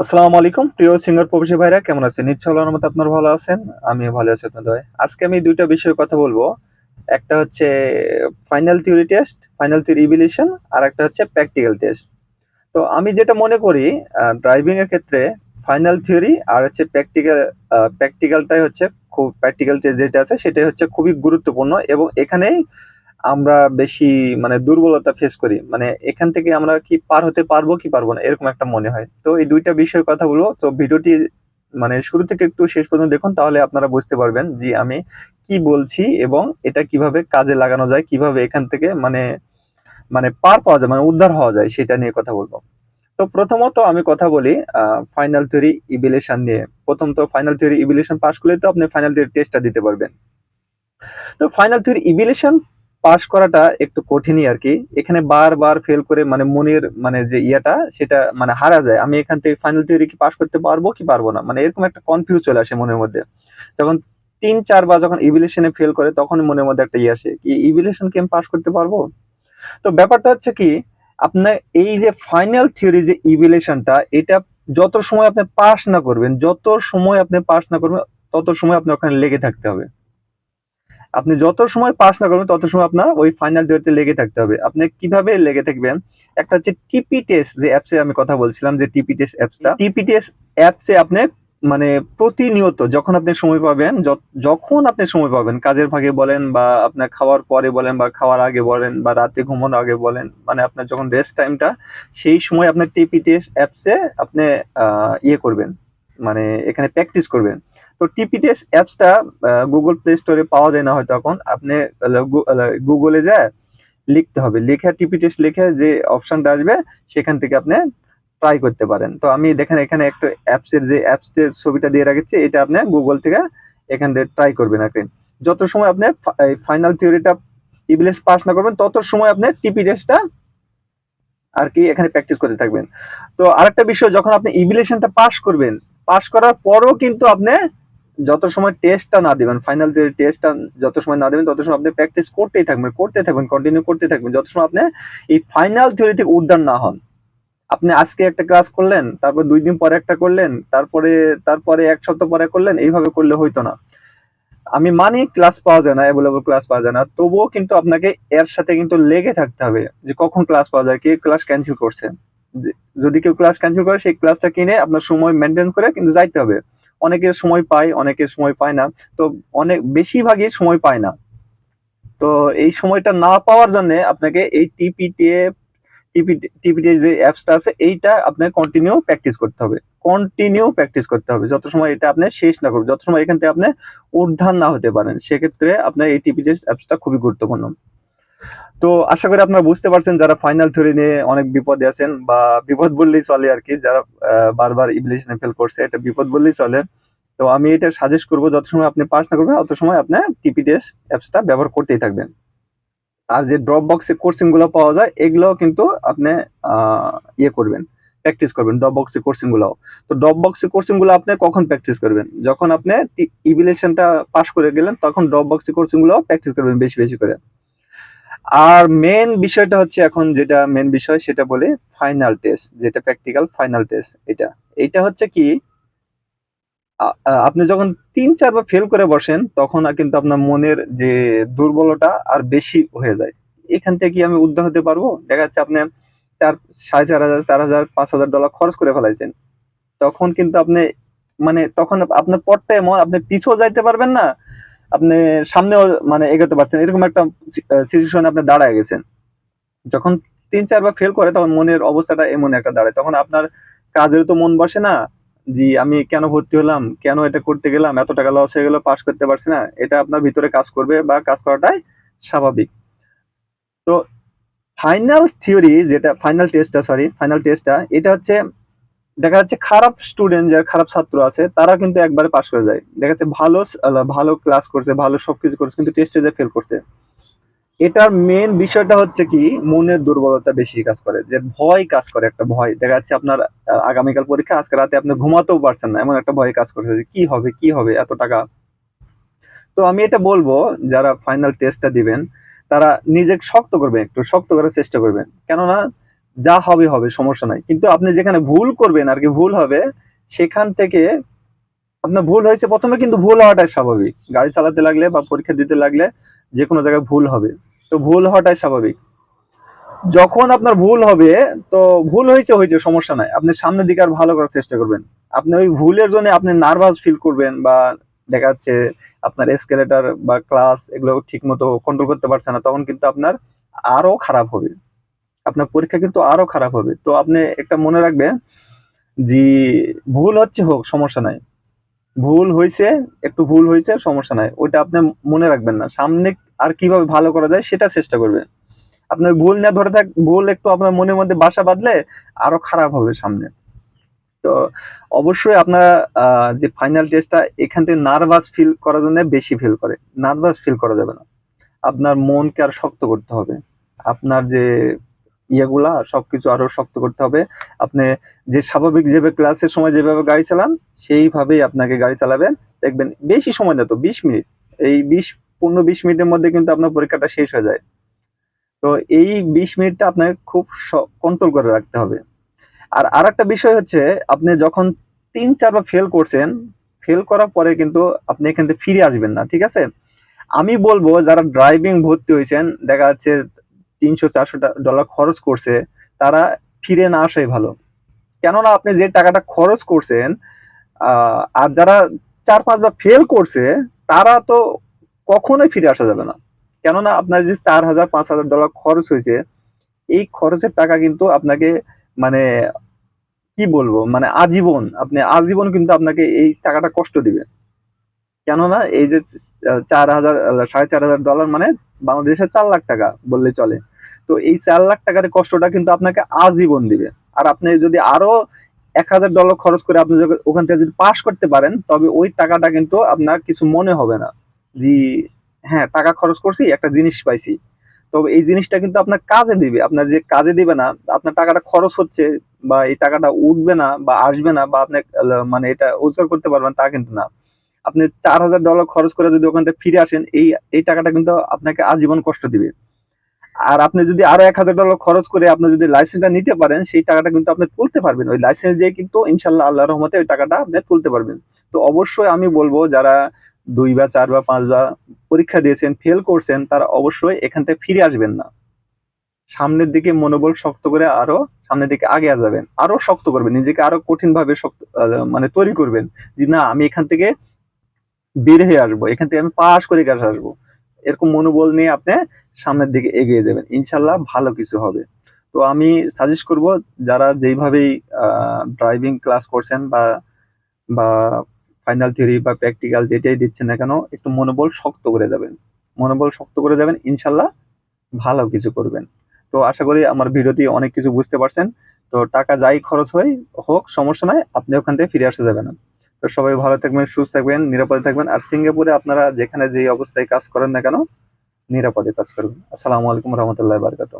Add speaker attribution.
Speaker 1: আসসালামু আলাইকুম। প্রিয় সিঙ্গার প্রবাসী ভাইরা, কেমন আছেন? আল্লাহর মতো আপনারা ভালো আছেন। আমি ভালো আছি আপনাদের। আজকে আমি দুইটা বিষয়ে কথা বলব। একটা হচ্ছে final theory test final theory evaluation আর একটা হচ্ছে প্র্যাকটিক্যাল টেস্ট তো আমি যেটা মনে করি ড্রাইভিং এর ক্ষেত্রে ফাইনাল থিওরি আর হচ্ছে প্র্যাকটিক্যাল প্র্যাকটিক্যালটাই হচ্ছে খুব প্র্যাকটিক্যাল টেস্ট যেটা আছে, সেটাই হচ্ছে খুবই গুরুত্বপূর্ণ এবং এখানেই আমরা বেশি মানে দুর্বলতা ফেস করি। মানে এখান থেকে আমরা কি পার হতে পারব, কি পারব না, এরকম একটা মনে হয়। তো এই দুইটা বিষয়ে কথা বলব। তো ভিডিওটি মানে শুরু থেকে একটু শেষ পর্যন্ত দেখুন, তাহলে আপনারা বুঝতে পারবেন যে আমি কি বলছি এবং এটা কীভাবে কাজে লাগানো যায়, কীভাবে এখান থেকে মানে মানে পার পাওয়া যায় মানে উদ্ধার হওয়া যায়, সেটা নিয়ে কথা বলব। তো প্রথমত আমি কথা বলি ফাইনাল থিওরি ইভ্যালুয়েশন নিয়ে। প্রথম তো ফাইনাল থিওরি ইভ্যালুয়েশন পাস করলে তো আপনি ফাইনাল থিওরি টেস্টটা দিতে পারবেন। তো ফাইনাল থিওরি ইভ্যালুয়েশন পাস করাটা একটু কঠিনই আর কি এখানে বারবার ফেল করে মানে মনের মানে যে ইয়েটা, সেটা মানে হারা যায়। আমি এখান থেকে ফাইনাল থিওরি কি পাস করতে পারব কি পারব না? মানে এরকম একটা কনফিউজ চলে আসে মনের মধ্যে। যখন তিন চারবার যখন ইভিলেশনে ফেল করে তখন মনের মধ্যে একটা ইয়ে আসে কি ইভিলেশন কি আমি পাস করতে পারব? তো ব্যাপারটা হচ্ছে কি আপনার এই যে ফাইনাল থিওরি যে ইভিলেশনটা এটা যত সময় আপনি পাস না করবেন, যত সময় আপনি পাস না করবেন, তত সময় আপনি ওখানে লেগে থাকতে হবে। আপনি যত সময় পাস না করবেন তত সময় আপনার ওই ফাইনাল থিওরিতে লেগে থাকতে হবে। আপনি কীভাবে লেগে থাকবেন? একটা হচ্ছে টিপি টেস্ট যে অ্যাপসে আমি কথা বলছিলাম যে টিপি টেস্ট অ্যাপসটা টিপি টেস্ট অ্যাপসে আপনি মানে প্রতিনিয়ত যখন আপনি সময় পাবেন যখন আপনি সময় পাবেন কাজের ফাঁকে বলেন বা আপনার খাওয়ার পরে বলেন বা খাওয়ার আগে বলেন বা রাতে ঘুমানোর আগে বলেন মানে আপনার যখন রেস্ট টাইমটা সেই সময় আপনার টিপি টেস্ট অ্যাপসে আপনি আহ, ইয়ে করবেন। মানে এখানে প্র্যাকটিস করবেন। তো টিপিটিএস অ্যাপসটা গুগল প্লে স্টোরে পাওয়া যায় না হয়তো এখন। আপনি গুগলে যায়, লিখতে হবে। লিখে টিপিটিএস লিখে যে অপশনটা আসবে, সেখান থেকে আপনি ট্রাই করতে পারেন। তো আমি দেখেন, এখানে একটা অ্যাপসের যে অ্যাপসের ছবিটা দিয়ে রাখছি, এটা আপনি গুগল থেকে এখান থেকে ট্রাই করবেন আর যত সময় আপনি ফাইনাল থিওরিটা ইবিলিশ পাস না করবেন, তত সময় আপনি টিপিটিএসটা আর কি এখানে প্র্যাকটিস করতে থাকবেন। তো আরেকটা বিষয়, যখন আপনি ইভিলেশনটা পাস করবেন পাস করার পরও কিন্তু আপনি যত সময় টেস্টটা না দিবেন ফাইনাল যে টেস্টটা যত সময় না দিবেন, তত সময় আপনি প্র্যাকটিস করতেই থাকবেন করতে থাকবেন কন্টিনিউ করতে থাকবেন। যত সময় আপনি এই ফাইনাল থিওরি থেকে উদ্ধার না হন, আপনি আজকে একটা ক্লাস করলেন, তারপর দুই দিন পরে একটা করলেন, তারপরে তারপরে এক সপ্তাহ পরে করলেন, এইভাবে করলে হইতো না। আমি মানি ক্লাস পাওয়া যায় না অ্যাভেলেবল ক্লাস পাওয়া যায় না, তবুও কিন্তু আপনাকে এর সাথে কিন্তু লেগে থাকতে হবে যে কখন ক্লাস পাওয়া যায়, কে ক্লাস ক্যান্সেল করছে। যদি কেউ ক্লাস ক্যান্সেল করে, সেই ক্লাসটা কিনে আপনার সময় মেনটেন করে কিন্তু যাইতে হবে। অনেকের সময় পায় অনেকে সময় পায় না। তো অনেক, বেশিরভাগই সময় পায় না। তো এই সময়টা না পাওয়ার জন্য আপনাকে এই টিপিটিএ টিপি টিপিটি যে অ্যাপসটা আছে, এইটা আপনাকে কন্টিনিউ প্র্যাকটিস করতে হবে। কন্টিনিউ প্র্যাকটিস করতে হবে। যত সময় এটা আপনি শেষ না করবেন, যত সময় এখান থেকে আপনি উদ্ধার না হতে পারেন, সেক্ষেত্রে আপনার এই টিপিটি অ্যাপসটা খুবই গুরুত্বপূর্ণ। তো আশা করি আপনারা বুঝতে পারছেন যারা ফাইনাল থিওরি নিয়ে অনেক বিপদে আছেন বা বিপদ বললেই চলে আর কি, যারা বারবার ইভলিউশনে ফেল করছে, এটা বিপদ বললেই চলে। তো আমি এটা সাজেস্ট করব যত সময় আপনি পাস না করবেন তত সময় আপনি টিপিটিএস অ্যাপসটা ব্যবহার করতেই থাকবেন। আর যে ড্রপ বক্সে কোর্সিংগুলো পাওয়া যায় এগুলো কিন্তু আপনি ইয়ে করবেন প্র্যাকটিস করবেন ড্রপ বক্সে কোর্সিংগুলো তো ড্রপ বক্সে কোর্সিংগুলো আপনি কখন প্র্যাকটিস করবেন? যখন আপনি ইভিলেশনটা পাস করে গেলেন, তখন ড্রপ বক্সে কোর্সিংগুলো প্র্যাকটিস করবেন বেশি বেশি করে। আর মেন বিষয়টা হচ্ছে এখন যেটা মেন বিষয়, সেটা বলে ফাইনাল টেস্ট যেটা প্র্যাকটিক্যাল ফাইনাল টেস্ট এটা। এটা হচ্ছে কি আপনি যখন তিন চারবার ফেল করে বসেন, তখন কিন্তু আপনার মনের যে দুর্বলতা আর বেশি হয়ে যায়। এখান থেকে কি আমি উদ্ধার হতে পারব? দেখা যাচ্ছে আপনি চার, সাড়ে চার হাজার চার হাজার, পাঁচ হাজার ডলার খরচ করে ফেলাইছেন। তখন কিন্তু আপনি মানে তখন আপনার পথটা এমন আপনি পিছু যাইতে পারবেন না আপনি সামনেও মানে এগোতে পারছেন এরকম একটা সিচুয়েশনে আপনি দাঁড়ায় গেছেন। যখন তিন চারবার ফেল করে তখন মনের অবস্থাটা এমন একটা দাঁড়ায়। তখন আপনার কাজের তো মন বসে না জি আমি কেন ভর্তি হলাম, কেন এটা করতে গেলাম, এত টাকা লস হয়ে গেল পাস করতে পারছি না। এটা আপনার ভিতরে কাজ করবে বা কাজ করাটাই স্বাভাবিক। তো ফাইনাল থিওরি যেটা ফাইনাল টেস্টটা সরি ফাইনাল টেস্টটা এটা হচ্ছে দেখা যাচ্ছে খারাপ স্টুডেন্ট যারা খারাপ ছাত্র আছে তারা কিন্তু একবারে পাশ করে যায়। দেখা যাচ্ছে ভালো ভালো ক্লাস করছে, ভালো সবকিছু করছে, কিন্তু টেস্টে যে ফেল করছে। এটার মেন বিষয়টা হচ্ছে কি, মনের দুর্বলতা বেশি কাজ করে, যে ভয় কাজ করে একটা ভয়। দেখা যাচ্ছে আপনার আগামীকাল পরীক্ষা, আজকে রাতে আপনি ঘুমাতেও পারছেন না, এমন একটা ভয় কাজ করছে যে কি হবে কি হবে, এত টাকা। তো আমি এটা বলব, যারা ফাইনাল টেস্টটা দিবেন, তারা নিজেকে শক্ত করবেন, একটু শক্ত করার চেষ্টা করবেন। কেননা যা হবে হবে, সমস্যা নাই। কিন্তু আপনি যেখানে ভুল করবেন আর কি, ভুল হবে, সেখান থেকে আপনার ভুল হয়েছে প্রথমে, কিন্তু ভুল হওয়াটাই স্বাভাবিক। গাড়ি চালাতে লাগলে বা পরীক্ষা দিতে লাগলে যে কোনো জায়গায় ভুল হবে। তো ভুল হওয়াটাই স্বাভাবিক। যখন আপনার ভুল হবে, তো ভুল হয়েছে হয়েছে, সমস্যা নাই। আপনি সামনের দিকে আর ভালো করার চেষ্টা করবেন। আপনি ওই ভুলের জন্য আপনি নার্ভাস ফিল করবেন বা দেখা যাচ্ছে আপনার এসকেলেটার বা ক্লাস এগুলো ঠিক মতো কন্ট্রোল করতে পারছে না, তখন কিন্তু আপনার আরও খারাপ হবে। আপনার পরীক্ষা কিন্তু আরও খারাপ হবে। তো আপনি একটা মনে রাখবেন যে ভুল হচ্ছে হোক, সমস্যা নাই। ভুল হয়েছে একটু ভুল হয়েছে সমস্যা নাই। ওইটা আপনি মনে রাখবেন না। সামনে আর কীভাবে ভালো করা যায় সেটা চেষ্টা করবেন। আপনার ভুল না ধরে থাক, ভুল একটু আপনার মনের মধ্যে বাসা বাঁধলে আরও খারাপ হবে সামনে। তো অবশ্যই আপনারা যে ফাইনাল টেস্টটা এখান থেকে নার্ভাস ফিল করার জন্য বেশি ফিল করে। নার্ভাস ফিল করা যাবে না। আপনার মনকে আর শক্ত করতে হবে। আপনার যে ইয়েগুলা সবকিছু আরও শক্ত করতে হবে। আপনি যে স্বাভাবিক যেভাবে ক্লাসের সময় যেভাবে গাড়ি চালান, সেইভাবেই আপনাকে গাড়ি চালাবেন। দেখবেন বেশি সময় না তো, বিশ মিনিট। এই বিশ, পনেরো, বিশ মিনিটের মধ্যে কিন্তু আপনার পরীক্ষাটা শেষ হয়ে যায়। তো এই বিশ মিনিটটা আপনাকে খুব কন্ট্রোল করে রাখতে হবে। আর আর একটা বিষয় হচ্ছে, আপনি যখন তিন চারবার ফেল করছেন ফেল করার পরে কিন্তু আপনি এখান থেকে ফিরে আসবেন না, ঠিক আছে? আমি বলব, যারা ড্রাইভিং ভর্তি হয়েছেন, দেখা যাচ্ছে তিনশো চারশো ডলার খরচ করছে, তারা ফিরে না আসাই ভালো। কেননা আপনি যে টাকাটা খরচ করছেন আর যারা চার পাঁচবার ফেল করছে, তারা তো কখনোই ফিরে আসা যাবে না। কেননা আপনার যে চার হাজার, পাঁচ হাজার ডলার খরচ হয়েছে, এই খরচের টাকা কিন্তু আপনাকে মানে কি বলব মানে আজীবন, আপনি আজীবন কিন্তু আপনাকে এই টাকাটা কষ্ট দিবে। কেননা এই যে চার হাজার সাড়ে চার হাজার ডলার মানে বাংলাদেশে চার লাখ টাকা বললে চলে। তো এই চার লাখ টাকার কষ্টটা কিন্তু আপনাকে আজীবন দিবে। আর আপনি যদি আরও এক হাজার ডলার খরচ করে আপনি ওখান থেকে যদি পাস করতে পারেন, তবে ওই টাকাটা কিন্তু আপনার কিছু মনে হবে না। যে হ্যাঁ টাকা খরচ করছি, একটা জিনিস পাইছি। তবে এই জিনিসটা কিন্তু আপনার কাজে দিবে। আপনার যে কাজে দিবে না, আপনার টাকাটা খরচ হচ্ছে বা এই টাকাটা উঠবে না বা আসবে না বা আপনি মানে এটা রোজগার করতে পারবেন তা কিন্তু না। আপনি চার হাজার ডলার খরচ করে যদি ওখান থেকে ফিরে আসেন, এই এই টাকাটা কিন্তু আপনাকে আজীবন কষ্ট দিবে। আর আপনি যদি আরও এক হাজার ডলার খরচ করে আপনি যদি লাইসেন্সটা নিতে পারেন, সেই টাকাটা কিন্তু আপনি তুলতে পারবেন। ওই লাইসেন্স দিয়ে কিন্তু ইনশাল্লাহ আল্লাহ রহমতে ওই টাকাটা আপনি তুলতে পারবেন। তো অবশ্যই আমি বলব, যারা দুই বা চার বা পাঁচ বা পরীক্ষা দিয়েছেন ফেল করছেন, তারা অবশ্যই এখান থেকে ফিরে আসবেন না। সামনের দিকে মনোবল শক্ত করে আরও সামনের দিকে আগে যাবেন। আরও শক্ত করবেন, নিজেকে আরও কঠিন ভাবে শক্ত মানে তৈরি করবেন যে, না, আমি এখান থেকে বের হয়ে আসব। এখান থেকে আমি পাশ করে কাছে আসব। এরকম মনোবল নিয়ে আপনি সামনের দিকে এগিয়ে যাবেন। ইনশাল্লাহ ভালো কিছু হবে। তো আমি সাজেস্ট করব যারা যেইভাবেই ড্রাইভিং ক্লাস করছেন বা বা ফাইনাল থিওরি বা প্র্যাকটিক্যাল যেটাই দিচ্ছেন না কেন, একটু মনোবল শক্ত করে যাবেন। মনোবল শক্ত করে যাবেন, ইনশাল্লাহ ভালো কিছু করবেন। তো আশা করি আমার ভিডিওতে অনেক কিছু বুঝতে পারছেন। তো টাকা যাই খরচ হয় হোক, সমস্যা নাই, আপনি ওখান থেকে ফিরে আসা যাবেন না। তো সবাই ভালো থাকবেন, সুস্থ থাকবেন, নিরাপদে থাকবেন। আর সিঙ্গাপুরে আপনারা যেখানে যে অবস্থায় কাজ করেন না কেন, নিরাপদে কাজ করবেন। আসসালামু আলাইকুম রহমতুল্লাহ বারকাত